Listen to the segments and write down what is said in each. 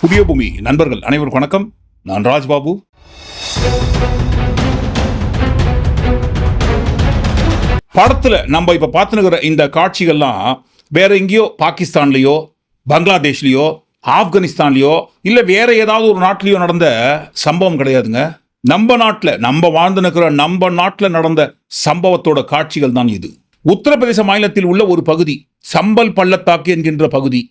புதிய பூமி. நண்பர்கள் அனைவருக்கும் வணக்கம். நான் ராஜ்பாபு. படத்துல நம்ம இப்ப பார்த்துனுக்கிற இந்த காட்சிகள்லாம் வேற எங்கேயோ பாகிஸ்தான்லயோ பங்களாதேஷ்லயோ ஆப்கானிஸ்தான்லயோ இல்ல வேற ஏதாவது ஒரு நாட்டிலயோ நடந்த சம்பவம் கிடையாதுங்க. நம்ம நாட்டில் நம்ம வாழ்ந்து நிற்கிற நம்ம நாட்டில் நடந்த சம்பவத்தோட காட்சிகள் தான் இது. உத்தரப்பிரதேச மாநிலத்தில் உள்ள ஒரு பகுதி சம்பல் பள்ளத்தாக்கு என்கின்ற பகுதி.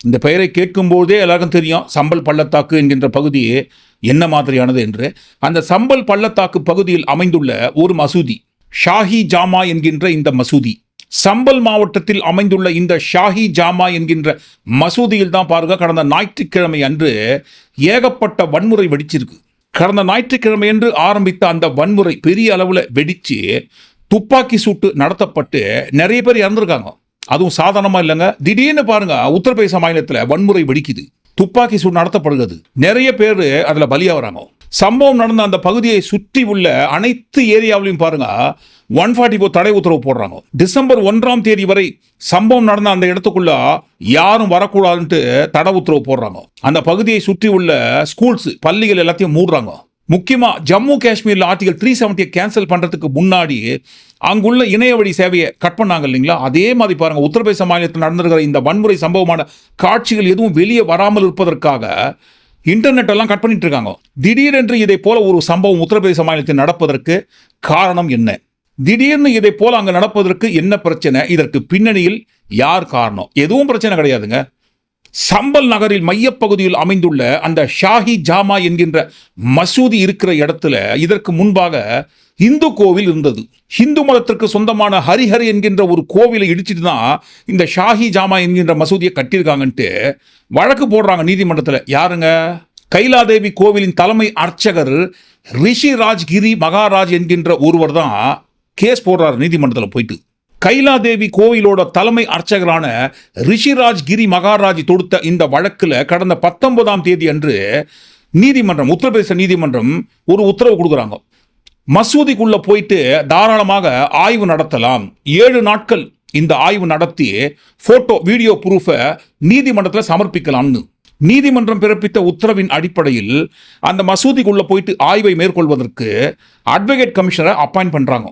இந்த பெயரை கேட்கும்போதே எல்லாருக்கும் தெரியும் சம்பல் பள்ளத்தாக்கு என்கின்ற பகுதி என்ன மாதிரியானது என்று. அந்த சம்பல் பள்ளத்தாக்கு பகுதியில் அமைந்துள்ள ஒரு மசூதி ஷாஹி ஜாமா என்கின்ற இந்த மசூதி. சம்பல் மாவட்டத்தில் அமைந்துள்ள இந்த ஷாஹி ஜாமா என்கின்ற மசூதியில் தான் பாருங்க கடந்த ஞாயிற்றுக்கிழமை அன்று ஏகப்பட்ட வன்முறை வெடிச்சிருக்கு. கடந்த ஞாயிற்றுக்கிழமை அன்று ஆரம்பித்த அந்த வன்முறை பெரிய அளவில் வெடித்து துப்பாக்கி சூட்டு நடத்தப்பட்டு நிறைய பேர் இறந்துருக்காங்க. அதுவும் சாதாரணமாக இல்லைங்க. திடீர்னு பாருங்க உத்தரப்பிரதேச மாநிலத்தில் வன்முறை வெடிக்குது. துப்பாக்கி சூடு நடத்தப்படுகிறது. நிறைய பேர் அதில் பலியாகிறாங்க சம்பவம் நடந்த அந்த பகுதியை சுற்றி உள்ள அனைத்து ஏரியாவிலையும் பாருங்க ஒன் ஃபார்ட்டி ஃபோர் தடை உத்தரவு போடுறாங்க. டிசம்பர் ஒன்றாம் தேதி வரை சம்பவம் நடந்த அந்த இடத்துக்குள்ள யாரும் வரக்கூடாதுன்ட்டு தடை உத்தரவு போடுறாங்க. அந்த பகுதியை சுற்றி உள்ள ஸ்கூல்ஸ் பள்ளிகள் எல்லாத்தையும் மூடுறாங்க. முக்கியமாக ஜம்மு காஷ்மீரில் ஆர்டிகல் த்ரீ செவன்ட்டியை கேன்சல் பண்ணுறதுக்கு முன்னாடி அங்குள்ள இணைய வழி சேவையை கட் பண்ணாங்க இல்லைங்களா? அதே மாதிரி பாருங்கள் உத்தரப்பிரதேச மாநிலத்தில் நடந்திருக்கிற இந்த வன்முறை சம்பவமான காட்சிகள் எதுவும் வெளியே வராமல் இருப்பதற்காக இன்டர்நெட் எல்லாம் கட் பண்ணிட்டு இருக்காங்க. திடீரென்று இதை போல ஒரு சம்பவம் உத்தரப்பிரதேச மாநிலத்தில் நடப்பதற்கு காரணம் என்ன? திடீர்னு இதை போல அங்கே நடப்பதற்கு என்ன பிரச்சனை? இதற்கு பின்னணியில் யார் காரணம்? எதுவும் பிரச்சனை கிடையாதுங்க. சம்பல் நகரில் மையப்பகுதியில் அமைந்துள்ள அந்த ஷாஹி ஜாமா என்கின்ற மசூதி இருக்கிற இடத்துல இதற்கு முன்பாக இந்து கோவில் இருந்தது. ஹிந்து மதத்திற்கு சொந்தமான ஹரிஹரி என்கின்ற ஒரு கோவிலை இடிச்சிட்டு தான் இந்த ஷாஹி ஜாமா என்கின்ற மசூதியை கட்டியிருக்காங்கன்ட்டு வழக்கு போடுறாங்க நீதிமன்றத்தில். யாருங்க? கைலாதேவி கோவிலின் தலைமை அர்ச்சகர் ரிஷி ராஜ்கிரி மகாராஜ் என்கின்ற ஒருவர் தான் கேஸ் போடுறாரு நீதிமன்றத்தில் போயிட்டு. கைலாதேவி கோவிலோட தலைமை அர்ச்சகரான ரிஷிராஜ் கிரி மகாராஜ் தொடுத்த இந்த வழக்கில் கடந்த பத்தொன்பதாம் தேதி அன்று நீதிமன்றம் உத்தரப்பிரதேச நீதிமன்றம் ஒரு உத்தரவு கொடுக்குறாங்க. மசூதிக்குள்ள போயிட்டு தாராளமாக ஆய்வு நடத்தலாம். ஏழு நாட்கள் இந்த ஆய்வு நடத்தி போட்டோ வீடியோ ப்ரூஃபை நீதிமன்றத்தில் சமர்ப்பிக்கலாம்னு. நீதிமன்றம் பிறப்பித்த உத்தரவின் அடிப்படையில் அந்த மசூதிக்குள்ள போயிட்டு ஆய்வை மேற்கொள்வதற்கு அட்வொகேட் கமிஷனரை அப்பாயின்ட் பண்றாங்க.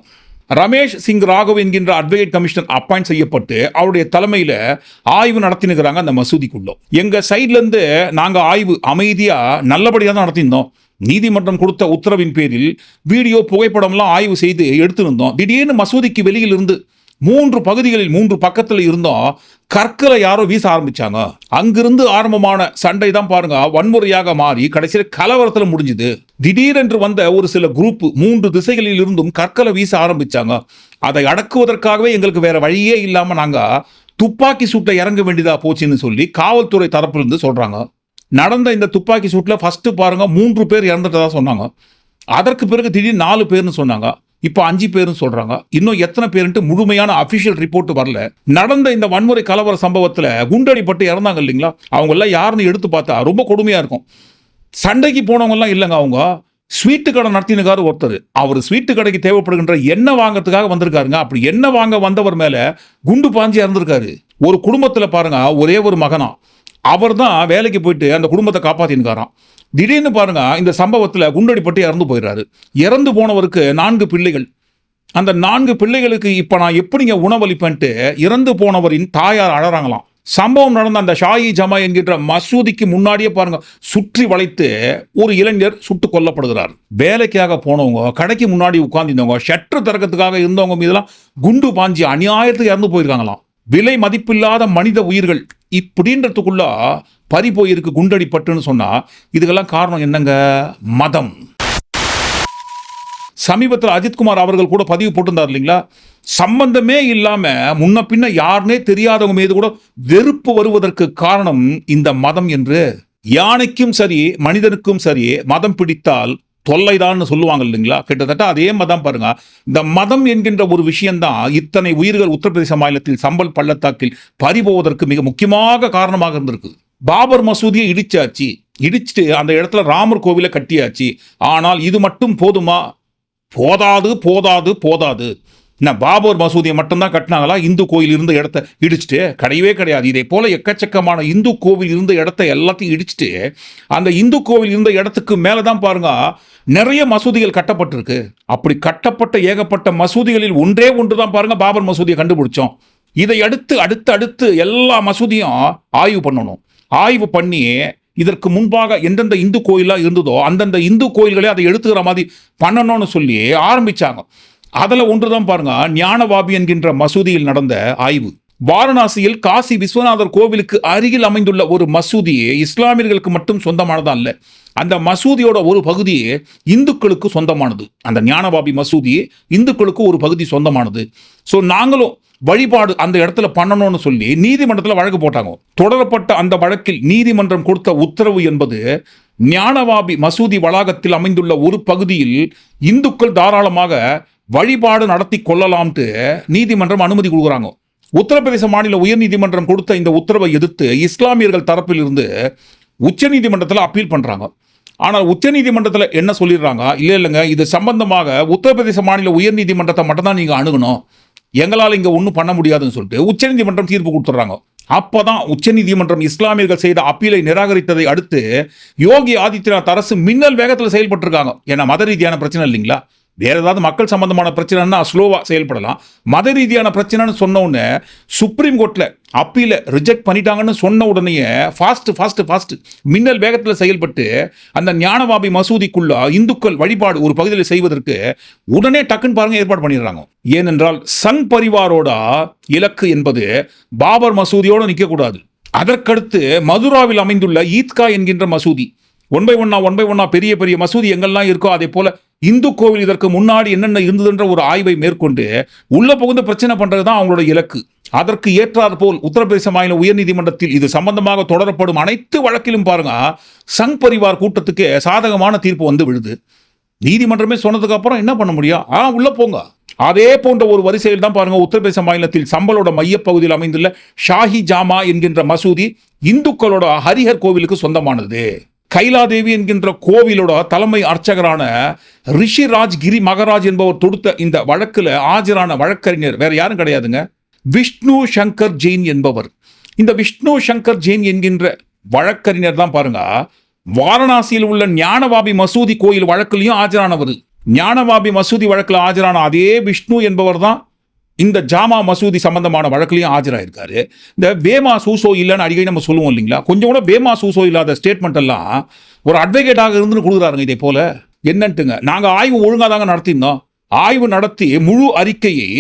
ரமேஷ் சிங் ராகவ் என்கின்ற அட்வொகேட் கமிஷனர் அப்பாயிண்ட் செய்யப்பட்டு அவருடைய தலைமையில் ஆய்வு நடத்தினுக்கிறாங்க அந்த மசூதிக்குள்ளோ. எங்கள் சைட்லேருந்து நாங்கள் ஆய்வு அமைதியாக நல்லபடியாக தான் நடத்தியிருந்தோம். நீதிமன்றம் கொடுத்த உத்தரவின் பேரில் வீடியோ புகைப்படம்லாம் ஆய்வு செய்து எடுத்திருந்தோம். திடீர்னு மசூதிக்கு வெளியில் இருந்து மூன்று பகுதிகளில் மூன்று பக்கத்தில் இருந்தோம். கற்களை யாரோ வீச ஆரம்பிச்சாங்க. அங்கிருந்து ஆரம்பமான சண்டை தான் பாருங்க. வன்முறையாக மாறி கடைசியில் கலவரத்தில் முடிஞ்சுது. திடீரென்று வந்த ஒரு சில குரூப் மூன்று திசைகளில் இருந்தும் கற்களை வீச ஆரம்பிச்சாங்க. அதை அடக்குவதற்காகவே எங்களுக்கு வேற வழியே இல்லாம நாங்க துப்பாக்கி சூட்டை இறங்க வேண்டியதா போச்சுன்னு சொல்லி காவல்துறை தரப்பிலிருந்து சொல்றாங்க. நடந்த இந்த துப்பாக்கி சூட்டில் ஃபர்ஸ்ட் பாருங்க மூன்று பேர் இறந்துட்டதா சொன்னாங்க. அதற்கு பிறகு திடீர்னு நாலு பேர்னு சொன்னாங்க. இப்போ அஞ்சு பேர்னு சொல்றாங்க. இன்னும் எத்தனை பேருன்ட்டு முழுமையான அபிஷியல் ரிப்போர்ட் வரல. நடந்த இந்த வன்முறை கலவர சம்பவத்தில் குண்டடிப்பட்டு இறந்தாங்க இல்லைங்களா? அவங்களாம் யாருன்னு எடுத்து பார்த்தா ரொம்ப கொடுமையா இருக்கும். சண்டைக்கு போனவங்கலாம் இல்லைங்க அவங்க. ஸ்வீட்டு கடை நடத்தினுக்காரு ஒருத்தர். அவர் ஸ்வீட்டு கடைக்கு தேவைப்படுகின்ற எண்ணெய் வாங்கறதுக்காக வந்திருக்காருங்க. அப்படி எண்ணெய் வாங்க வந்தவர் மேலே குண்டு பாஞ்சி இறந்துருக்காரு. ஒரு குடும்பத்தில் பாருங்க ஒரே ஒரு மகனா. அவர் தான் வேலைக்கு போயிட்டு அந்த குடும்பத்தை காப்பாத்தினுக்காராம். திடீர்னு பாருங்க இந்த சம்பவத்தில் குண்டடிப்பட்டு இறந்து போயிடுறாரு இறந்து போனவருக்கு நான்கு பிள்ளைகள். அந்த நான்கு பிள்ளைகளுக்கு இப்போ நான் எப்படிங்க உணவளிப்பேன்ட்டு இறந்து போனவரின் தாயார் அழறாங்களாம். சம்பவம் நடந்த அந்த ஷாயி ஜமா என்கின்ற மசூதிக்கு முன்னாடியே பாருங்க சுற்றி வளைத்து ஒரு இளைஞர் சுட்டு கொல்லப்படுகிறார். வேலைக்காக போனவங்க கடைக்கு முன்னாடி உட்கார்ந்திருந்தவங்க ஷட்டர் திறக்கிறதுக்காக இருந்தவங்க மீதெல்லாம் குண்டு பாஞ்சி அநியாயத்துக்கு இறந்து போயிருக்காங்களாம். விலை மதிப்பில்லாத மனித உயிர்கள் இப்படின்றதுக்குள்ள பறி போயிருக்கு குண்டடிப்பட்டுன்னு சொன்னா இதுக்கெல்லாம் காரணம் என்னங்க? மதம். சமீபத்தில் அஜித்குமார் அவர்கள் கூட பதிவு போட்டிருந்தார் இல்லைங்களா? சம்பந்தமே இல்லாமல் முன்ன பின்ன யாருனே தெரியாதவங்க மீது கூட வெறுப்பு வருவதற்கு காரணம் இந்த மதம் என்று. யானைக்கும் சரி மனிதனுக்கும் சரி மதம் பிடித்தால் தொல்லைதான்னு சொல்லுவாங்க இல்லைங்களா? கிட்டத்தட்ட அதே மதம் பாருங்க. இந்த மதம் என்கின்ற ஒரு விஷயம்தான் இத்தனை உயிர்கள் உத்தரப்பிரதேச மாநிலத்தில் சம்பல் பள்ளத்தாக்கில் பறிபோவதற்கு மிக முக்கியமாக காரணமாக இருந்திருக்கு பாபர் மசூதியை இடிச்சாச்சு. இடிச்சுட்டு அந்த இடத்துல ராமர் கோவிலை கட்டியாச்சு. ஆனால் இது மட்டும் போதுமா? போதாது போதாது போதாது. நான் பாபர் மசூதியை மட்டும்தான் கட்டினாங்களா? இந்து கோயில் இருந்த இடத்த இடிச்சிட்டு கிடையவே கிடையாது. இதே போல எக்கச்சக்கமான இந்து கோவில் இருந்த இடத்த எல்லாத்தையும் இடிச்சிட்டு அந்த இந்து கோவில் இருந்த இடத்துக்கு மேலே தான் பாருங்க நிறைய மசூதிகள் கட்டப்பட்டிருக்கு. அப்படி கட்டப்பட்ட ஏகப்பட்ட மசூதிகளில் ஒன்றே ஒன்று தான் பாருங்க பாபர் மசூதியை கண்டுபிடிச்சோம். இதை அடுத்து அடுத்து அடுத்து எல்லா மசூதியும் ஆய்வு பண்ணணும். ஆய்வு பண்ணி இதற்கு முன்பாக எந்தெந்த இந்து கோயிலாக இருந்ததோ அந்தந்த இந்து கோயில்களே அதை எடுத்துக்கிற மாதிரி பண்ணணும்னு சொல்லி ஆரம்பிச்சாங்க. அதில் ஒன்று தான் பாருங்க. ஞானவாபி என்கின்ற மசூதியில் நடந்த ஆய்வு. வாரணாசியில் காசி விஸ்வநாதர் கோவிலுக்கு அருகில் அமைந்துள்ள ஒரு மசூதி இஸ்லாமியர்களுக்கு மட்டும் சொந்தமானதா இல்லை அந்த மசூதியோட ஒரு பகுதி இந்துக்களுக்கு சொந்தமானது. அந்த ஞானபாபி மசூதி இந்துக்களுக்கு ஒரு பகுதி சொந்தமானது. ஸோ நாங்களும் வழிபாடு அந்த இடத்துல பண்ணணும்னு சொல்லி நீதிமன்றத்தில் வழக்கு போட்டாங்க. தொடரப்பட்ட அந்த வழக்கில் நீதிமன்றம் கொடுத்த உத்தரவு என்பது ஞானவாபி மசூதி வளாகத்தில் அமைந்துள்ள ஒரு பகுதியில் இந்துக்கள் தாராளமாக வழிபாடு நடத்தி கொள்ளலாம்ட்டு நீதிமன்றம் அனுமதி கொடுக்குறாங்க. உத்தரப்பிரதேச மாநில உயர்நீதிமன்றம் கொடுத்த இந்த உத்தரவை எதிர்த்து இஸ்லாமியர்கள் தரப்பிலிருந்து உச்சநீதிமன்றத்தில் அப்பீல் பண்ணுறாங்க ஆனால் உச்சநீதிமன்றத்தில் என்ன சொல்லிடுறாங்க? இல்லை இல்லைங்க இது சம்பந்தமாக உத்தரப்பிரதேச மாநில உயர்நீதிமன்றத்தை மட்டும் தான் நீங்கள் அணுகணும். எங்களால் இங்கே ஒன்றும் பண்ண முடியாதுன்னு சொல்லிட்டு உச்சநீதிமன்றம் தீர்ப்பு கொடுத்துட்றாங்க. அப்பதான் உச்சநீதிமன்றம் இஸ்லாமியர்கள் செய்த அப்பீலை நிராகரித்ததை அடுத்து யோகி ஆதித்யநாத் அரசு மின்னல் வேகத்தில் செயல்பட்டுருக்காங்க. ஏன்னா மத ரீதியான பிரச்சனை இல்லைங்களா? வேறு ஏதாவது மக்கள் சம்பந்தமான பிரச்சனைன்னா ஸ்லோவாக செயல்படலாம். மத ரீதியான பிரச்சனைன்னு சொன்ன உடனே சுப்ரீம் கோர்ட்டில் அப்பீல ரிஜெக்ட் பண்ணிட்டாங்கன்னு சொன்ன உடனே ஃபாஸ்ட்டு ஃபாஸ்ட்டு ஃபாஸ்ட்டு மின்னல் வேகத்தில் செயல்பட்டு அந்த ஞானவாபி மசூதிக்குள்ள இந்துக்கள் வழிபாடு ஒரு பகுதியில் செய்வதற்கு உடனே டக்குன்னு பாருங்க ஏற்பாடு பண்ணிடுறாங்க. ஏனென்றால் சங் பரிவாரோட இலக்கு என்பது பாபர் மசூதியோடு நிற்கக்கூடாது அதற்கடுத்து மதுராவில் அமைந்துள்ள ஈத்கா என்கின்ற மசூதி. ஒன் பை ஒன்னா ஒன் பை ஒன்னா பெரிய பெரிய மசூதி எங்கெல்லாம் இருக்கோ அதே போல இந்து கோவில் இதற்கு முன்னாடி என்னென்ன இருந்ததுன்ற ஒரு ஆய்வை மேற்கொண்டு உள்ள புகுந்து பிரச்சனை பண்றது தான் அவங்களோட இலக்கு. அதற்கு ஏற்றாற் போல் உத்தரப்பிரதேச மாநில உயர்நீதிமன்றத்தில் இது சம்பந்தமாக தொடரப்படும் அனைத்து வழக்கிலும் பாருங்க சங் பரிவார் கூட்டத்துக்கு சாதகமான தீர்ப்பு வந்து விழுது. நீதிமன்றமே சொன்னதுக்கு அப்புறம் என்ன பண்ண முடியும் ஆ உள்ள போங்க. அதே போன்ற ஒரு வரிசையில் தான் பாருங்க உத்தரப்பிரதேச மாநிலத்தில் சம்பளோட மையப்பகுதியில் அமைந்துள்ள ஷாஹி ஜாமா என்கின்ற மசூதி இந்துக்களோட ஹரிஹர் கோவிலுக்கு சொந்தமானது. கைலாதேவி என்கின்ற கோவிலோட தலைமை அர்ச்சகரான ரிஷிராஜ் கிரி மகராஜ் என்பவர் தொடுத்த இந்த வழக்கில் ஆஜரான வழக்கறிஞர் வேற யாரும் கிடையாதுங்க. விஷ்ணு சங்கர் ஜெயின் என்பவர். இந்த விஷ்ணு சங்கர் ஜெயின் என்கின்ற வழக்கறிஞர் தான் பாருங்க. வாரணாசியில் உள்ள ஞானவாபி மசூதி கோயில் வழக்கிலையும் ஆஜரானவர். ஞானவாபி மசூதி வழக்கில் ஆஜரான அதே விஷ்ணு என்பவர் தான் இந்த ஜாமா மசூதி சம்பந்தமான வழக்குலையும் ஆஜராயிருக்காரு. இந்த வேமா சூசோ இல்லைன்னு அடிக்கடி நம்ம சொல்லுவோம் இல்லைங்களா? கொஞ்சம் கூட வேமா சூசோ இல்லாத ஸ்டேட்மெண்ட் எல்லாம் ஒரு அட்வொகேட்டாக இருந்துன்னு கொடுக்குறாருங்க இதே போல. என்னன்ட்டுங்க நாங்கள் ஆய்வு ஒழுங்காக தாங்க நடத்தியிருந்தோம். ஆய்வு நடத்தி முழு அறிக்கையை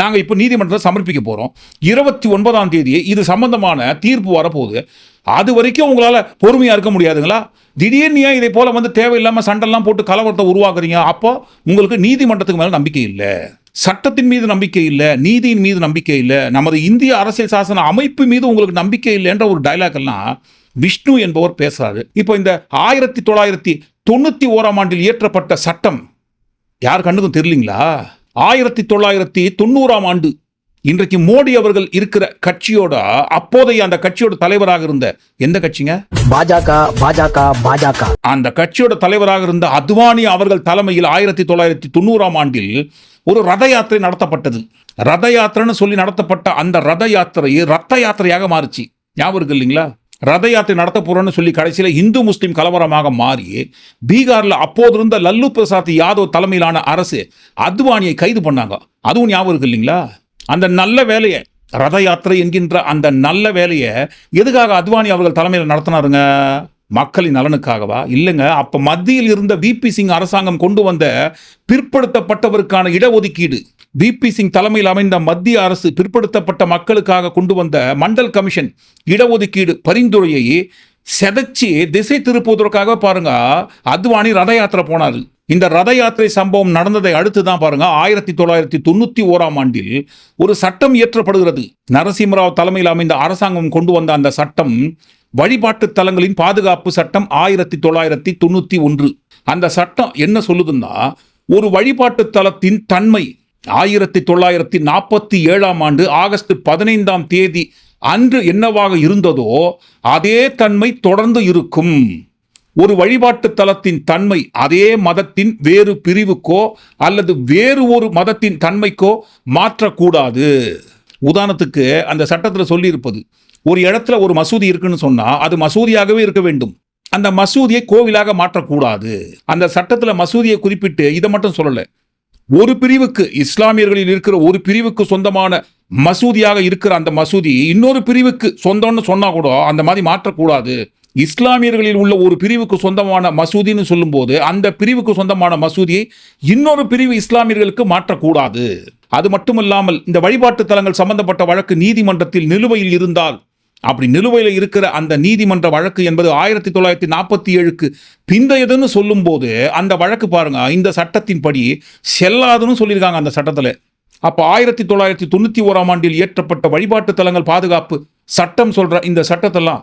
நாங்கள் இப்போ நீதிமன்றத்தில் சமர்ப்பிக்க போகிறோம் இருபத்தி ஒன்பதாம் தேதி இது சம்பந்தமான தீர்ப்பு வரப்போகுது. அது வரைக்கும் உங்களால் பொறுமையாக இருக்க முடியாதுங்களா? திடீர்னு ஏன் இதே போல் வந்து தேவையில்லாமல் சண்டெல்லாம் போட்டு கலவரத்தை உருவாக்குறீங்க? அப்போ உங்களுக்கு நீதிமன்றத்துக்கு மேலே நம்பிக்கை இல்லை. சட்டத்தின் மீது நம்பிக்கை இல்லை நீதியின் மீது நம்பிக்கை இல்லை நமது இந்திய அரசியல் சாசன அமைப்பு மீது உங்களுக்கு நம்பிக்கை இல்லைன்ற ஒரு டைலாக் எல்லாம் விஷ்ணு என்பவர் பேசுறாரு. இப்போ இந்த ஆயிரத்தி தொள்ளாயிரத்தி தொண்ணூத்தி ஓராம் ஆண்டில் இயற்றப்பட்ட சட்டம் யார் கண்ணுக்கும் தெரியலீங்களா? ஆயிரத்தி தொள்ளாயிரத்தி தொண்ணூறாம் ஆண்டு இன்றைக்கு மோடி அவர்கள் இருக்கிற கட்சியோட அப்போதைய அந்த கட்சியோட தலைவராக இருந்த எந்த கட்சிங்க? பாஜக பாஜக பாஜக. அந்த கட்சியோட தலைவராக இருந்த அத்வானி அவர்கள் தலைமையில் ஆயிரத்தி தொள்ளாயிரத்தி தொண்ணூறாம் ஆண்டில் ஒரு ரத யாத்திரை நடத்தப்பட்டது. ரத யாத்திரைன்னு சொல்லி நடத்தப்பட்ட அந்த ரத யாத்திரை ரத்த யாத்திரையாக மாறுச்சு. ஞாபகம் இருக்கு இல்லைங்களா? ரத யாத்திரை நடத்த போகிறோன்னு சொல்லி கடைசியில் இந்து முஸ்லீம் கலவரமாக மாறி பீகாரில் அப்போது இருந்த லல்லு பிரசாத் யாதவ் தலைமையிலான அரசு அத்வானியை கைது பண்ணாங்க. அதுவும் ஞாபகம் இருக்கு இல்லைங்களா? அந்த நல்ல வேலையை ரத யாத்திரை என்கின்ற அந்த நல்ல வேலையை எதுக்காக அத்வானி அவர்கள் தலைமையில் நடத்தினாருங்க? மக்களின் நலனுக்காகவா? இல்லைங்க. அப்போ மத்தியில் இருந்த விபி சிங் அரசாங்கம் கொண்டு வந்த பிற்படுத்தப்பட்டவருக்கான இடஒதுக்கீடு விபி சிங் தலைமையில் அமைந்த மத்திய அரசு பிற்படுத்தப்பட்ட மக்களுக்காக கொண்டு வந்த மண்டல் கமிஷன் இடஒதுக்கீடு பரிந்துரையை செதைச்சி திசை திருப்புவதற்காக பாருங்க. அத்வானி ரத யாத்திரை போனாரு. இந்த ரத யாத்திரை சம்பவம் நடந்ததை அடுத்து தான் பாருங்க. ஆயிரத்தி தொள்ளாயிரத்தி தொண்ணூத்தி ஓராம் ஆண்டில் ஒரு சட்டம் இயற்றப்படுகிறது. நரசிம்மராவ் தலைமையில் அமைந்த அரசாங்கம் கொண்டு வந்த அந்த சட்டம் வழிபாட்டு தலங்களின் பாதுகாப்பு சட்டம் ஆயிரத்தி தொள்ளாயிரத்தி தொண்ணூற்றி ஒன்று. அந்த சட்டம் என்ன சொல்லுதுன்னா ஒரு வழிபாட்டு தலத்தின் தன்மை ஆயிரத்தி தொள்ளாயிரத்தி நாற்பத்தி ஏழாம் ஆண்டு ஆகஸ்ட் பதினைந்தாம் தேதி அன்று என்னவாக இருந்ததோ அதே தன்மை தொடர்ந்து இருக்கும். ஒரு வழிபாட்டு தலத்தின் தன்மை அதே மதத்தின் வேறு பிரிவுக்கோ அல்லது வேறு ஒரு மதத்தின் தன்மைக்கோ மாற்றக்கூடாது. உதாரணத்துக்கு அந்த சட்டத்தில் சொல்லியிருப்பது ஒரு இடத்துல ஒரு மசூதி இருக்குன்னு சொன்னால் அது மசூதியாகவே இருக்க வேண்டும். அந்த மசூதியை கோவிலாக மாற்றக்கூடாது. அந்த சட்டத்தில் மசூதியை குறிப்பிட்டு இதை மட்டும் சொல்லலை. ஒரு பிரிவுக்கு இஸ்லாமியர்களில் இருக்கிற ஒரு பிரிவுக்கு சொந்தமான மசூதியாக இருக்கிற அந்த மசூதி இன்னொரு பிரிவுக்கு சொந்தம்னு சொன்னால் கூட அந்த மாதிரி மாற்றக்கூடாது. இஸ்லாமியர்களில் உள்ள ஒரு பிரிவுக்கு சொந்தமான மசூதின்னு சொல்லும்போது அந்த பிரிவுக்கு சொந்தமான மசூதியை இன்னொரு பிரிவு இஸ்லாமியர்களுக்கு மாற்றக்கூடாது. அது மட்டுமல்லாமல் இந்த வழிபாட்டு தலங்கள் சம்பந்தப்பட்ட வழக்கு நீதிமன்றத்தில் நிலுவையில் இருந்தால் அப்படி நிலுவையில் இருக்கிற அந்த நீதிமன்ற வழக்கு என்பது ஆயிரத்தி தொள்ளாயிரத்தி நாற்பத்தி ஏழுக்கு பிந்தையதுன்னு சொல்லும்போது அந்த வழக்கு பாருங்க இந்த சட்டத்தின்படி செல்லாதுன்னு சொல்லியிருக்காங்க அந்த சட்டத்தில். அப்போ ஆயிரத்தி தொள்ளாயிரத்தி தொண்ணூற்றி ஓராம் ஆண்டில் இயற்றப்பட்ட வழிபாட்டு தலங்கள் பாதுகாப்பு சட்டம் சொல்கிற இந்த சட்டத்தெல்லாம்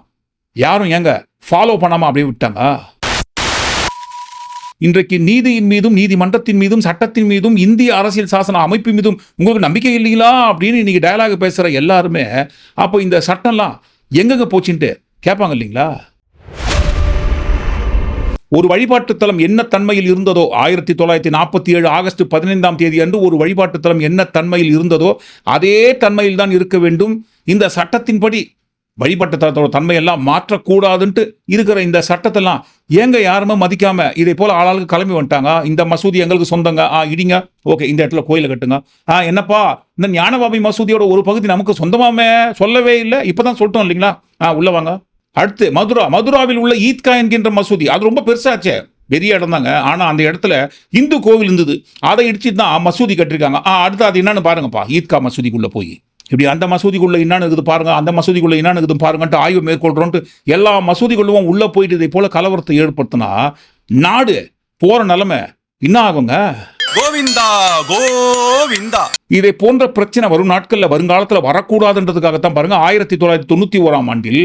யாரும் ஏங்க ஃபாலோ பண்ணாமல் அப்படியே விட்டாங்க? இன்றைக்கு நீதியின் மீதும் நீதிமன்றத்தின் மீதும் சட்டத்தின் மீதும் இந்திய அரசியல் சாசன அமைப்பு மீதும் உங்களுக்கு நம்பிக்கை இல்லைங்களா? அப்படின்னு இன்னைக்கு டயலாக் பேசுகிற எல்லாருமே அப்போ இந்த சட்டம்லாம் எங்கெங்க போச்சுன்ட்டு கேட்பாங்க இல்லைங்களா? ஒரு வழிபாட்டு தலம் என்ன தன்மையில் இருந்ததோ ஆயிரத்தி தொள்ளாயிரத்தி நாற்பத்தி ஏழு ஆகஸ்ட் பதினைந்தாம் தேதி அன்று ஒரு வழிபாட்டு தலம் என்ன தன்மையில் இருந்ததோ அதே தன்மையில் தான் இருக்க வேண்டும். இந்த சட்டத்தின்படி வழிபட்ட தலத்தோட தன்மையெல்லாம் மாற்றக்கூடாதுன்ட்டு இருக்கிற இந்த சட்டத்தெல்லாம் ஏங்க யாருமே மதிக்காம இதே போல ஆளாளுக்கு கிளம்பி வந்துட்டாங்க? இந்த மசூதி எங்களுக்கு சொந்தங்க. ஆ இடிங்க. ஓகே இந்த இடத்துல கோயிலை கட்டுங்க. ஆ என்னப்பா? இந்த ஞானபாபி மசூதியோட ஒரு பகுதி நமக்கு சொந்தமாமே? சொல்லவே இல்லை. இப்பதான் சொல்லிட்டோம் இல்லைங்களா? ஆ உள்ள வாங்க. அடுத்து மதுரா. மதுராவில் உள்ள ஈத்கா என்கின்ற மசூதி. அது ரொம்ப பெருசாச்சே. பெரிய இடம் தாங்க. ஆனால் அந்த இடத்துல இந்து கோவில் இருந்தது. அதை இடிச்சு தான் மசூதி கட்டிருக்காங்க. ஆ அடுத்து அது என்னன்னு பாருங்கப்பா. ஈத்கா மசூதிக்குள்ளே போய். இப்படி அந்த மசூதிக்குள்ள என்னன்னு இருக்குது பாருங்க அந்த மசூதிக்குள்ள என்னன்னு இருக்குது பாருங்கன்ட்டு ஆய்வு மேற்கொள்றோன்ட்டு எல்லா மசூதிக்குள்ளவும் உள்ள போயிட்டு இதை போல கலவரத்தை ஏற்படுத்தினா நாடு போற நிலைமை என்ன ஆகுங்க? கோவிந்தா கோவிந்தா. இதை போன்ற பிரச்சனை வரும் நாட்களில் வருங்காலத்தில் வரக்கூடாதுன்றதுக்காகத்தான் பாருங்க ஆயிரத்தி தொள்ளாயிரத்தி தொண்ணூற்றி ஓராம் ஆண்டில்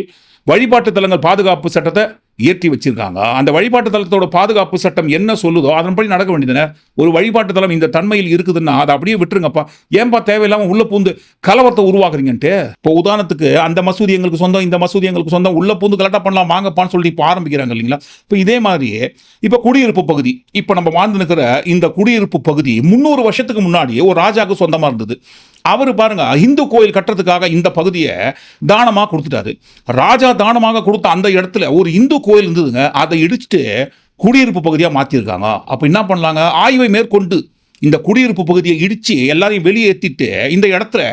வழிபாட்டு தலங்கள் பாதுகாப்பு சட்டத்தை இயற்றி வச்சிருக்காங்க. அந்த வழிபாட்டு தலத்தோட பாதுகாப்பு சட்டம் என்ன சொல்லுதோ அதன்படி நடக்க வேண்டியதுன ஒரு வழிபாட்டு தலம் இந்த தன்மையில் இருக்குதுன்னா அதை அப்படியே விட்டுருங்கப்பா. ஏன்பா தேவையில்லாமல் உள்ள பூந்து கலவரத்தை உருவாக்குறீங்கன்ட்டு? இப்போ உதாரணத்துக்கு அந்த மசூதி எங்களுக்கு சொந்தம் இந்த மசூதி எங்களுக்கு சொந்தம் உள்ள பூந்து கலெக்டாக பண்ணலாம் வாங்கப்பான்னு சொல்லி இப்போ ஆரம்பிக்கிறாங்க இல்லைங்களா? இப்போ இதே மாதிரியே இப்போ குடியிருப்பு பகுதி இப்போ நம்ம வாழ்ந்து நிற்கிற இந்த குடியிருப்பு பகுதி முந்நூறு வருஷத்துக்கு முன்னாடி ஒரு ராஜாவுக்கு சொந்தமா இருந்தது. அவர் பாருங்க இந்து கோயில் கட்டுறதுக்காக இந்த பகுதியை தானமாக கொடுத்துட்டாரு. ராஜா தானமாக கொடுத்த அந்த இடத்துல ஒரு இந்து கோயில் இருந்ததுங்க அதை இடிச்சுட்டு குடியிருப்பு பகுதியாக மாற்றிருக்காங்க அப்போ என்ன பண்ணலாங்க? ஆய்வை மேற்கொண்டு இந்த குடியிருப்பு பகுதியை இடித்து எல்லாரையும் வெளியேற்றிட்டு இந்த இடத்துல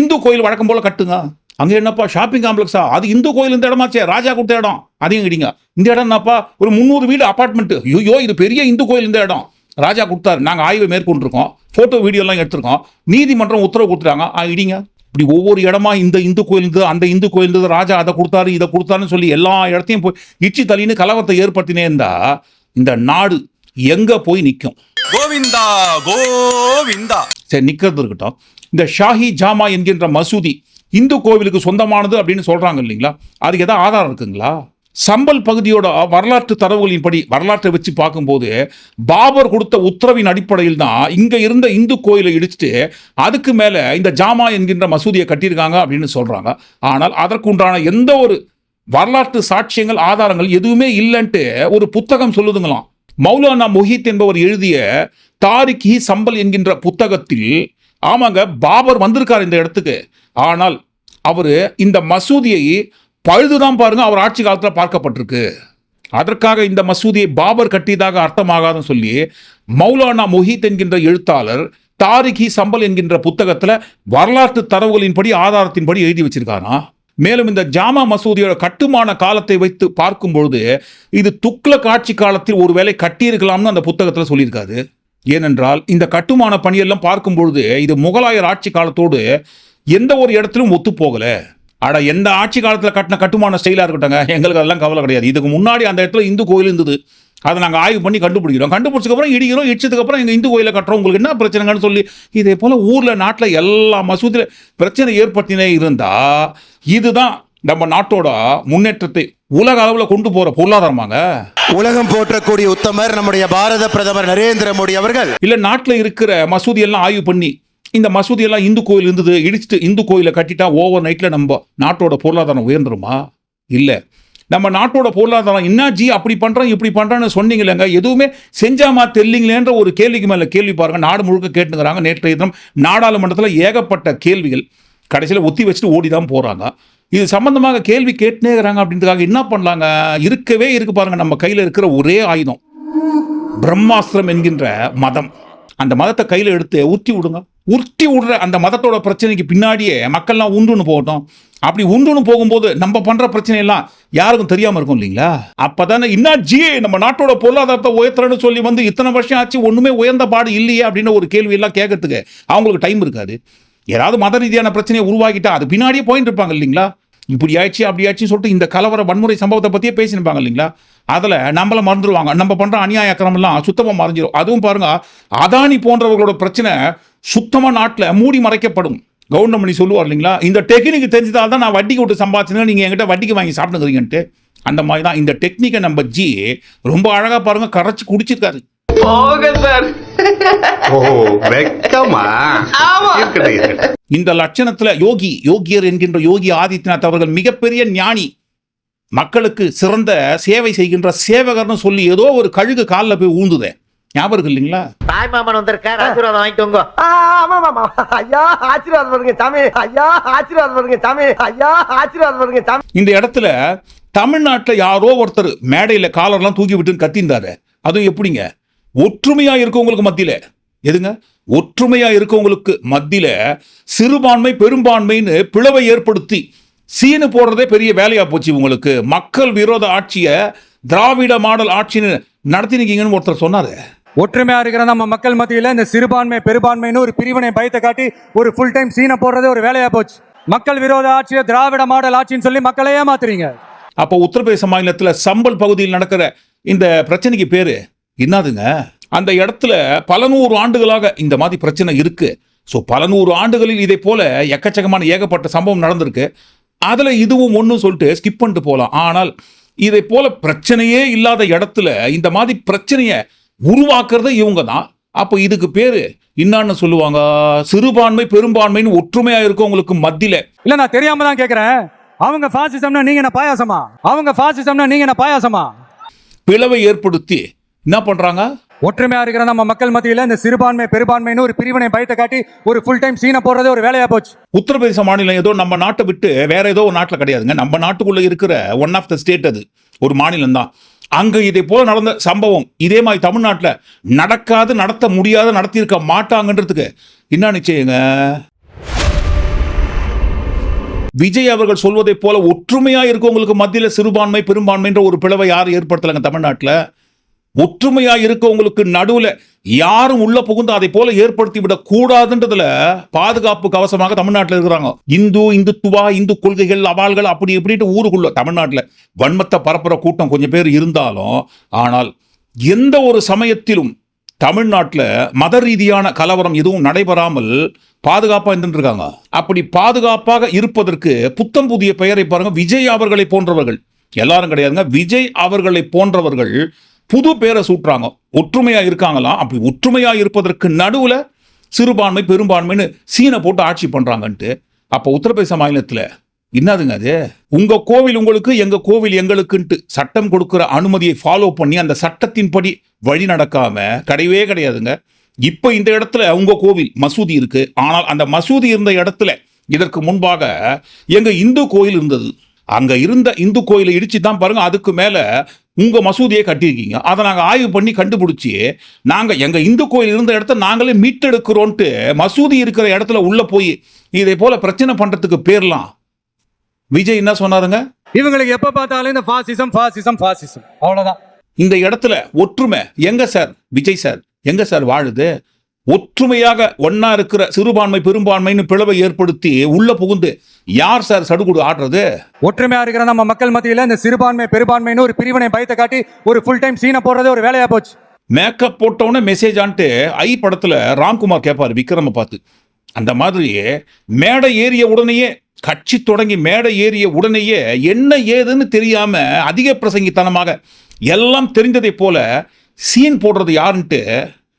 இந்து கோயில் வழக்கம் போல் கட்டுங்க. அங்கே என்னப்பா ஷாப்பிங் காம்ப்ளெக்ஸா அது இந்து கோயில் இந்த இடமாச்சே ராஜா கொடுத்த இடம். அதையும் இடிங்க. இந்த இடம் என்னப்பா? ஒரு முந்நூறு வீடு அப்பார்ட்மெண்ட்டு ஐயோ இது பெரிய இந்து கோயில் இந்த இடம். ராஜா கொடுத்தாரு. நாங்கள் ஆய்வை மேற்கொண்டிருக்கோம். ஃபோட்டோ வீடியோலாம் எடுத்திருக்கோம். நீதிமன்றம் உத்தரவு கொடுத்துட்டாங்க. ஆ இடிங்க. இப்படி ஒவ்வொரு இடமா இந்த இந்து கோயில் இருந்தது அந்த இந்து கோயில் இருந்தது ராஜா அதை கொடுத்தாரு இதை கொடுத்தாருன்னு சொல்லி எல்லா இடத்தையும் போய் இச்சி தள்ளின்னு கலவரத்தை ஏற்படுத்தினே இருந்தா இந்த நாடு எங்க போய் நிற்கும் கோவிந்தா கோவிந்தா. சரி நிக்கிறது இருக்கட்டும். இந்த ஷாஹி ஜாமா என்கின்ற மசூதி இந்து கோவிலுக்கு சொந்தமானது அப்படின்னு சொல்றாங்க இல்லைங்களா? அதுக்கு ஏதாவது ஆதாரம் இருக்குங்களா? சம்பல் பகுதியோட வரலாற்று தரவுகளின்படி வரலாற்றை வச்சு பார்க்கும்போது பாபர் கொடுத்த உத்தரவின் அடிப்படையில் தான் இங்கே இருந்த இந்து கோயிலை இடிச்சுட்டு அதுக்கு மேலே இந்த ஜாமா என்கின்ற மசூதியை கட்டியிருக்காங்க அப்படின்னு சொல்கிறாங்க ஆனால் அதற்குண்டான எந்த ஒரு வரலாற்று சாட்சியங்கள் ஆதாரங்கள் எதுவுமே இல்லைன்ட்டு ஒரு புத்தகம் சொல்லுதுங்களாம். மௌலானா மொஹித் என்பவர் எழுதிய தாரிக் ஹி சம்பல் என்கின்ற புத்தகத்தில் ஆமாங்க பாபர் வந்திருக்கார் இந்த இடத்துக்கு. ஆனால் அவர் இந்த மசூதியை பழுதுதான் பாருங்க அவர் ஆட்சி காலத்தில் பார்க்கப்பட்டிருக்கு. அதற்காக இந்த மசூதியை பாபர் கட்டியதாக அர்த்தமாகாதுன்னு சொல்லி மௌலானா மொஹித் என்கின்ற எழுத்தாளர் தாரிகி சம்பல் என்கின்ற புத்தகத்தில் வரலாற்று தரவுகளின்படி ஆதாரத்தின்படி எழுதி வச்சிருக்காரா? மேலும் இந்த ஜாமா மசூதியோட கட்டுமான காலத்தை வைத்து பார்க்கும் பொழுது இது துக்ளக் காட்சி காலத்தில் ஒருவேளை கட்டியிருக்கலாம்னு அந்த புத்தகத்தில் சொல்லியிருக்காரு. ஏனென்றால் இந்த கட்டுமான பணியெல்லாம் பார்க்கும் பொழுது இது முகலாயர் ஆட்சி காலத்தோடு எந்த ஒரு இடத்திலும் ஒத்து போகலை அட எந்த ஆட்சி காலத்தில் கட்டின கட்டுமான ஸ்டைலாக இருக்கட்டுங்க எங்களுக்கு அதெல்லாம் கவலை கிடையாது. இதுக்கு முன்னாடி அந்த இடத்துல இந்து கோயில் இருந்தது. அதை நாங்கள் ஆய்வு பண்ணி கண்டுபிடிக்கிறோம். கண்டுபிடிச்சதுக்கப்புறம் இடிக்கிறோம். இடிச்சதுக்கப்புறம் எங்கள் இந்து கோயிலை கட்டுறோம். உங்களுக்கு என்ன பிரச்சனைங்கன்னு சொல்லி இதே போல் ஊரில் நாட்டில் எல்லா மசூதியில் பிரச்சனை ஏற்படுத்தினே இருந்தால் இதுதான் நம்ம நாட்டோட முன்னேற்றத்தை உலக அளவில் கொண்டு போகிற பொருளாதாரமாங்க. உலகம் போற்றக்கூடிய உத்தமர் நம்முடைய பாரத பிரதமர் நரேந்திர மோடி அவர்கள். இல்லை நாட்டில் இருக்கிற மசூதி எல்லாம் ஆய்வு பண்ணி இந்த மசூதியெல்லாம் இந்து கோயில் இருந்தது இடிச்சிட்டு இந்து கோயிலை கட்டிட்டா ஓவர் நைட்டில் நம்ம நாட்டோட பொருளாதாரம் உயர்ந்துருமா? இல்லை. நம்ம நாட்டோட பொருளாதாரம் என்னாச்சு அப்படி பண்ணுறோம் இப்படி பண்ணுறோன்னு சொன்னீங்களேங்க. எதுவுமே செஞ்சாமா தெரியலீங்களேன்ற ஒரு கேள்விக்கு மேலே கேள்வி பாருங்கள் நாடு முழுக்க கேட்டுங்கிறாங்க. நேற்றைய தினம் நாடாளுமன்றத்தில் ஏகப்பட்ட கேள்விகள் கடைசியில் ஒத்தி வச்சுட்டு ஓடி தான் போகிறாங்க இது சம்மந்தமாக கேள்வி கேட்டுனே இருக்கிறாங்க அப்படின்றதுக்காக என்ன பண்ணலாங்க? இருக்கவே இருக்கு பாருங்கள் நம்ம கையில் இருக்கிற ஒரே ஆயுதம். பிரம்மாஸ்திரம் என்கின்ற மதம். அந்த மதத்தை கையில் எடுத்து உருத்தி விடுங்க. உருத்தி விடுற அந்த மதத்தோட பிரச்சனைக்கு பின்னாடியே மக்கள்லாம் உண்டுன்னு போகட்டும். அப்படி உண்டுன்னு போகும்போது நம்ம பண்ணுற பிரச்சனையெல்லாம் யாருக்கும் தெரியாமல் இருக்கும் இல்லைங்களா? அப்பதானே என்ன ஜி நம்ம நாட்டோட பொருளாதாரத்தை உயர்த்துறேன்னு சொல்லி வந்து இத்தனை வருஷம் ஆச்சு ஒன்றுமே உயர்ந்த பாடு இல்லையே அப்படின்னு ஒரு கேள்வி எல்லாம் கேட்கறதுக்கு அவங்களுக்கு டைம் இருக்காது. ஏதாவது மத ரீதியான பிரச்சனையை உருவாக்கிட்டா அது பின்னாடியே போயிட்டு இருப்பாங்க இல்லைங்களா? இப்படி ஆயிடுச்சு அப்படி ஆயிடுச்சுன்னு சொல்லிட்டு இந்த கலவர வன்முறை சம்பவத்தை பற்றியே பேசியிருப்பாங்க இல்லைங்களா? அதில் நம்மள மறந்துடுவாங்க நம்ம பண்ணுற அநியாய அக்கிரமெல்லாம் சுத்தமாக மறைஞ்சிரும். அதுவும் பாருங்க அதானி போன்றவர்களோட பிரச்சனை சுத்தமாக நாட்டில் மூடி மறைக்கப்படும். கவுண்டமணி சொல்லுவார் இல்லைங்களா? இந்த டெக்னிக் தெரிஞ்சதால் தான் நான் வட்டிக்கு விட்டு சம்பாதிச்சேன் நீங்கள் என்கிட்ட வட்டிக்கு வாங்கி சாப்பிட்டுக்கிறீங்கன்ட்டு அந்த மாதிரி தான் இந்த டெக்னிக்கை நம்ம ஜி ரொம்ப அழகாக பாருங்க கரைச்சி குடிச்சிருக்காரு. இந்த லட்சணத்துல யோகி யோகியர் என்கின்ற யோகி ஆதித்யநாத் அவர்கள் மிகப்பெரிய ஞானி. மக்களுக்கு சிறந்த சேவை செய்கின்ற சேவகர்னு சொல்லி ஏதோ ஒரு கழுகு காலில் போய் ஊந்துதே. ஞாபகம் இல்லைங்களா? தாய் மாமன் வந்திருக்கார் ஆசீர்வாதம் வாங்கிக்கோங்க. ஆமா ஆமா ஐயா ஆசீர்வாதம் பண்ணுங்க சாமி. ஐயா ஆசீர்வாதம் பண்ணுங்க சாமி. ஐயா ஆசீர்வாதம் பண்ணுங்க சாமி. இந்த இடத்துல தமிழ்நாட்டில் யாரோ ஒருத்தர் மேடையில் காலர்லாம் தூக்கி விட்டுன்னு கத்திந்தாரு அதுவும் எப்படிங்க? ஒற்றுமையா இருக்கவங்களுக்கு மத்தியில. எதுங்க? ஒற்றுமையா இருக்கவங்களுக்கு மத்தியில சிறுபான்மை பெரும்பான்மைன்னு பிளவை ஏற்படுத்தி சீனு போடுறதே பெரிய வேலையா போச்சு உங்களுக்கு மக்கள் விரோத ஆட்சியை திராவிட மாடல் ஆட்சின்னு நடத்தினீங்கன்னு ஒருத்தர் சொன்னாரு. ஒற்றுமையா இருக்கிற நம்ம மக்கள் மத்தியில இந்த சிறுபான்மை பெரும்பான்மைன்னு ஒரு பிரிவினை பயத்தை காட்டி ஒரு ஃபுல் டைம் சீனை போடுறதே ஒரு வேலையா போச்சு. மக்கள் விரோத ஆட்சியை திராவிட மாடல் ஆட்சின்னு சொல்லி மக்களை ஏமாத்துறீங்க. அப்போ உத்தரப்பிரதேச மாநிலத்தில் சம்பல் பகுதியில் நடக்கிற இந்த பிரச்சனைக்கு பேரு என்னதுங்க? அந்த இடத்துல பல நூறு ஆண்டுகளாக இந்த மாதிரி பிரச்சனை இருக்கு. ஸோ பல நூறு ஆண்டுகளில் இதை போல எக்கச்சக்கமான ஏகப்பட்ட சம்பவம் நடந்திருக்கு. அதில் இதுவும் ஒன்று சொல்லிட்டு ஸ்கிப் பண்ணிட்டு போகலாம் ஆனால் இதை போல பிரச்சனையே இல்லாத இடத்துல இந்த மாதிரி பிரச்சனையை உருவாக்குறது இவங்க தான் அப்போ இதுக்கு பேரு என்னன்னு சொல்லுவாங்க? சிறுபான்மை பெரும்பான்மைன்னு ஒற்றுமையா இருக்கவங்களுக்கு மத்தியில. இல்ல நான் தெரியாம தான் கேக்குறேன். அவங்க பாசிசம்னா நீங்க என்ன பாயாசமா? அவங்க பாசிசம்னா நீங்க என்ன பாயாசமா? பிளவை ஏற்படுத்தி என்ன பண்றாங்க? ஒற்றுமையா இருக்கிற நம்ம மக்கள் மத்தியில் இந்த சிறுபான்மை பெரும்பான்மைன்னு ஒரு பிரிவினை பயத்தை காட்டி ஒரு ஃபுல் டைம் சீனை போடுறதே ஒரு வேலையா போச்சு. உத்தரப்பிரதேச மாநிலம் ஏதோ நம்ம நாட்டை விட்டு வேற ஏதோ ஒரு நாட்டில் கிடையாதுங்க. நம்ம நாட்டுக்குள்ள இருக்கிற ஒன் ஆஃப் த ஸ்டேட் அது. ஒரு மாநிலம் தான். அங்க இதே போல நடந்த சம்பவம் இதே மாதிரி தமிழ்நாட்டில் நடக்காது நடத்த முடியாத நடத்தியிருக்க மாட்டாங்கன்றதுக்கு என்ன நிச்சயங்க? விஜய் அவர்கள் சொல்வதைப் போல ஒற்றுமையா இருக்கவங்களுக்கு மத்தியில் சிறுபான்மை பெரும்பான்மைன்ற ஒரு பிளவை யாரும் ஏற்படுத்தலைங்க தமிழ்நாட்டில். ஒற்றுமையா இருக்கவங்களுக்கு நடுவுல யாரும் உள்ள புகுந்து அதை போல ஏற்படுத்தி விட கூடாதுன்றதுல பாதுகாப்பு கவசமாக தமிழ்நாட்டில் இருக்கிறாங்க. இந்து இந்துத்துவா இந்து கொள்கைகள் அவால்கள் அப்படி இப்படின்ட்டு ஊருக்குள்ள தமிழ்நாட்டில் வன்மத்தை பரப்புற கூட்டம் கொஞ்சம் பேர் இருந்தாலும் ஆனால் எந்த ஒரு சமயத்திலும் தமிழ்நாட்டில் மத ரீதியான கலவரம் எதுவும் நடைபெறாமல் பாதுகாப்பாக இருந்துருக்காங்க அப்படி பாதுகாப்பாக இருப்பதற்கு புத்தம் புதிய பெயரை பாருங்க விஜய் அவர்களை போன்றவர்கள். எல்லாரும் கிடையாதுங்க விஜய் அவர்களை போன்றவர்கள் புது பேரை சூட்டுறாங்க. ஒற்றுமையாக இருக்காங்களாம் அப்படி ஒற்றுமையாக இருப்பதற்கு நடுவில் சிறுபான்மை பெரும்பான்மைன்னு சீனை போட்டு ஆட்சி பண்ணுறாங்கன்ட்டு அப்போ உத்தரப்பிரதேச மாநிலத்தில் என்னதுங்க அது? உங்கள் கோவில் உங்களுக்கு எங்கள் கோவில் எங்களுக்குன்ட்டு சட்டம் கொடுக்குற அனுமதியை ஃபாலோ பண்ணி அந்த சட்டத்தின்படி வழி நடக்காமல் கிடையவே கிடையாதுங்க. இப்போ இந்த இடத்துல உங்கள் கோவில் மசூதி இருக்குது ஆனால் அந்த மசூதி இருந்த இடத்துல இதற்கு முன்பாக எங்கள் இந்து கோயில் இருந்தது. அங்கே இருந்த இந்து கோயிலை இடிச்சு தான் பாருங்கள் அதுக்கு மேலே உங்க மசூதியை கட்டியிருக்கீங்க. அதை நாங்க ஆய்வு பண்ணி கண்டுபிடிச்சி நாங்க எங்க இந்து கோயில் இருந்த இடத்த நாங்களே மீட்டெடுக்கிறோன்ட்டு மசூதி இருக்கிற இடத்துல உள்ள போய் இதை போல பிரச்சனை பண்றதுக்கு பேர்லாம். விஜய் என்ன சொன்னாருங்க? இவங்களுக்கு எப்ப பார்த்தாலும் இந்த பாசிசம் பாசிசம் பாசிசம் அவ்வளவுதான். இந்த இடத்துல ஒற்றுமை எங்க சார்? விஜய் சார். எங்க சார் வாழுது? ஒற்றுமையாக ஒண்ணா இருக்கிற சிறுபான்மை பெரும்பான்மைன்னு பிளவை ஏற்படுத்தி உள்ள புகுந்து யார் சார் சடுகுடு ஆடுறது? ஒற்றுமையா இருக்கிற நம்ம மக்கள் மத்தியில இந்த சிறுபான்மை பெரும்பான்மைன்னு ஒரு பிரிவினை பயத்தை காட்டி ஒரு ஃபுல் டைம் சீனை போடுறதே ஒரு வேலையா போச்சு. மேக்கப் போட்டவுடனே மெசேஜ் ஆன்ட்டு ஐ படத்துல ராம்குமார் கேட்பார் விக்ரம பார்த்து. அந்த மாதிரி மேடை ஏறிய உடனேயே கட்சி தொடங்கி மேடை ஏறிய உடனேயே என்ன ஏதுன்னு தெரியாம அதிக பிரசங்கித்தனமாக எல்லாம் தெரிந்ததை போல சீன் போடுறது யாருன்ட்டு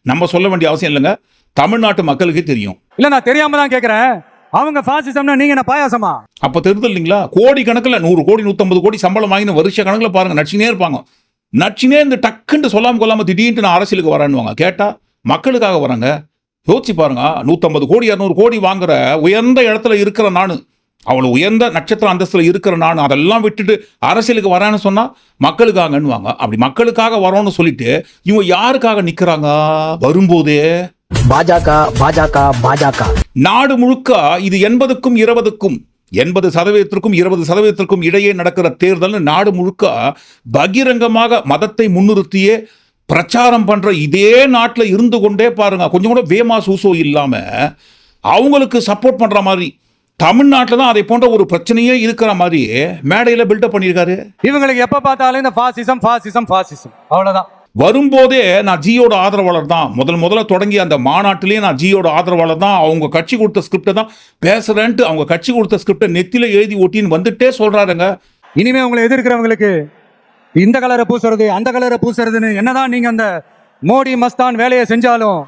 நம்ம சொல்ல வேண்டிய அவசியம் இல்லைங்க. தமிழ்நாட்டு மக்களுக்கே தெரியும். இல்ல நான் தெரியாம தான் கேக்குறேன். அவங்க பாசிசம்னா நீங்க என்ன பாயாசமா? அப்ப தெரியுது இல்லைங்களா கோடி கணக்குல நூறு கோடி நூத்தம்பது கோடி சம்பளம் வாங்கின வருஷ கணக்குல பாருங்க நடிச்சுனே இருப்பாங்க. நடிச்சுனே இந்த டக்குன்னு சொல்லாம கொள்ளாம திடீர்னு நான் அரசியலுக்கு வரேன்னுவாங்க. கேட்டா மக்களுக்காக வராங்க. யோசிச்சு பாருங்க நூத்தம்பது கோடி இரநூறு கோடி வாங்குற உயர்ந்த இடத்துல இருக்கிற நானு. அவ்வளவு உயர்ந்த நட்சத்திர அந்தஸ்துல இருக்கிற நான் அதெல்லாம் விட்டுட்டு அரசியலுக்கு வரேன்னு சொன்னா மக்களுக்காகன்னுவாங்க. அப்படி மக்களுக்காக வரோம்னு சொல்லிட்டு இவங்க யாருக்காக நிக்கிறாங்க? வரும்போதே. பாஜக பாஜக பாஜக. நாடு முழுக்க இது எண்பதுக்கும் இருபதுக்கும் எண்பது சதவீதத்திற்கும் இருபது சதவீதத்திற்கும் இடையே நடக்கிற தேர்தல் நாடு முழுக்க பகிரங்கமாக மதத்தை முன்னிறுத்தியே பிரச்சாரம் பண்ற இதே நாட்டில் இருந்து கொண்டே பாருங்க. கொஞ்சம் கூட வேமா சூசோ இல்லாம அவங்களுக்கு சப்போர்ட் பண்ற மாதிரி தமிழ்நாட்டில் தான் அதை போன்ற ஒரு பிரச்சனையே இருக்கிற மாதிரி மேடையில் பில்டப் பண்ணியிருக்காரு. இவங்களுக்கு எப்ப பார்த்தாலும் இந்த பாசிசம் பாசிசம் பாசிசம் அவ்வளவுதான். வரும்போதே நான் ஜியோட ஆதரவாளர் தான். முதல் முதல்ல தொடங்கி அந்த மாநாட்டிலேயே நான் ஜியோட ஆதரவாளர் தான். அவங்க கட்சி கொடுத்த ஸ்கிரிப்டை தான் பேசுறேன்ட்டு அவங்க கட்சி கொடுத்த ஸ்கிரிப்டை நெத்தில எழுதி ஒட்டின்னு வந்துட்டே சொல்றாருங்க. இனிமே உங்களை எதிர்க்கிறவங்களுக்கு இந்த கலரை பூசுறது அந்த கலரை பூசுறதுன்னு என்னதான் நீங்க அந்த மோடி மஸ்தான் வேலையை செஞ்சாலும்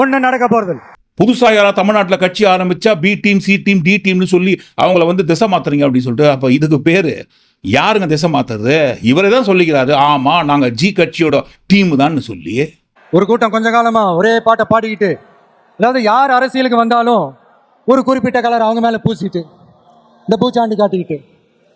ஒண்ணு நடக்க போறது இல்ல. புதுசா யாரா தமிழ்நாட்டில் கட்சி ஆரம்பிச்சா B team C team D டீம்னு சொல்லி அவங்கள வந்து திசை மாத்துறீங்க அப்படின்னு சொல்லிட்டு அப்ப இதுக்கு பேரு யாருங்க திசை மாத்துறது? இவரே தான் சொல்லிக்கிறாரு. ஆமா நாங்க ஜி கட்சியோட டீம் தான் சொல்லி. ஒரு கூட்டம் கொஞ்ச காலமா ஒரே பாட்டை பாடிக்கிட்டு அதாவது யார் அரசியலுக்கு வந்தாலும் ஒரு குறிப்பிட்ட கலர் அவங்க மேல பூசிட்டு இந்த பூச்சாண்டி காட்டிக்கிட்டு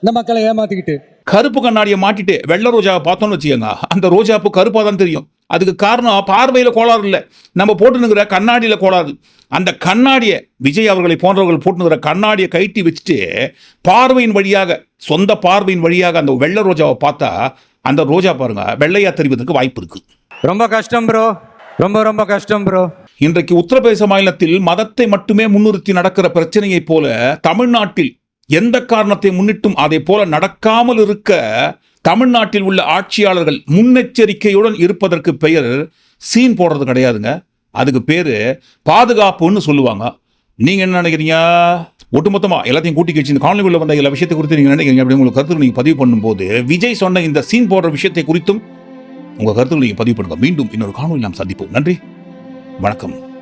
இந்த மக்களை ஏமாத்திக்கிட்டு. கருப்பு கண்ணாடியை மாட்டிட்டு வெள்ளை ரோஜாவை பார்த்தோம்னு வச்சுக்கோங்க. அந்த ரோஜாப்பு கருப்பாக தான் தெரியும். அதுக்கு காரணம் பார்வையில் கோளாறு இல்லை. நம்ம போட்டுனுங்கிற கண்ணாடியில் கோளாறு. அந்த கண்ணாடியை விஜய் அவர்களை போன்றவர்கள் போட்டுனுங்கிற கண்ணாடியை கைட்டி வச்சுட்டு பார்வையின் வழியாக சொந்த பார்வையின் வழியாக அந்த வெள்ளை ரோஜாவை பார்த்தா அந்த ரோஜா பாருங்க வெள்ளையா தெரிவதற்கு வாய்ப்பு இருக்கு. ரொம்ப கஷ்டம் ப்ரோ ரொம்ப ரொம்ப கஷ்டம் ப்ரோ இன்றைக்கு உத்தரப்பிரதேச மாநிலத்தில் மதத்தை மட்டுமே முன்னிறுத்தி நடக்கிற பிரச்சனையைப் போல தமிழ்நாட்டில் எந்த காரணத்தை முன்னிட்டும் அதை போல நடக்காமல் இருக்க தமிழ்நாட்டில் உள்ள ஆட்சியாளர்கள் முன்னெச்சரிக்கையுடன் இருப்பதற்கு பெயர் சீன் போடுறது கிடையாதுங்க. அதுக்கு பேர் பாதுகாப்புன்னு சொல்லுவாங்க. நீங்கள் என்ன நினைக்கிறீங்க? ஒட்டுமொத்தமாக எல்லாத்தையும் கூட்டி கழிச்சு இந்த காணொலியில் வந்த எல்லா விஷயத்தை குறித்து நீங்கள் நினைக்கிறீங்க அப்படின்னு உங்களுக்கு கருத்துக்கள் நீங்கள் பதிவு பண்ணும்போது விஜய் சொன்ன இந்த சீன் போடுற விஷயத்தை குறித்தும் உங்கள் கருத்துக்கள் நீங்கள் பதிவு பண்ணுங்க. மீண்டும் இன்னொரு காணொலி நாம் சந்திப்போம். நன்றி. வணக்கம்.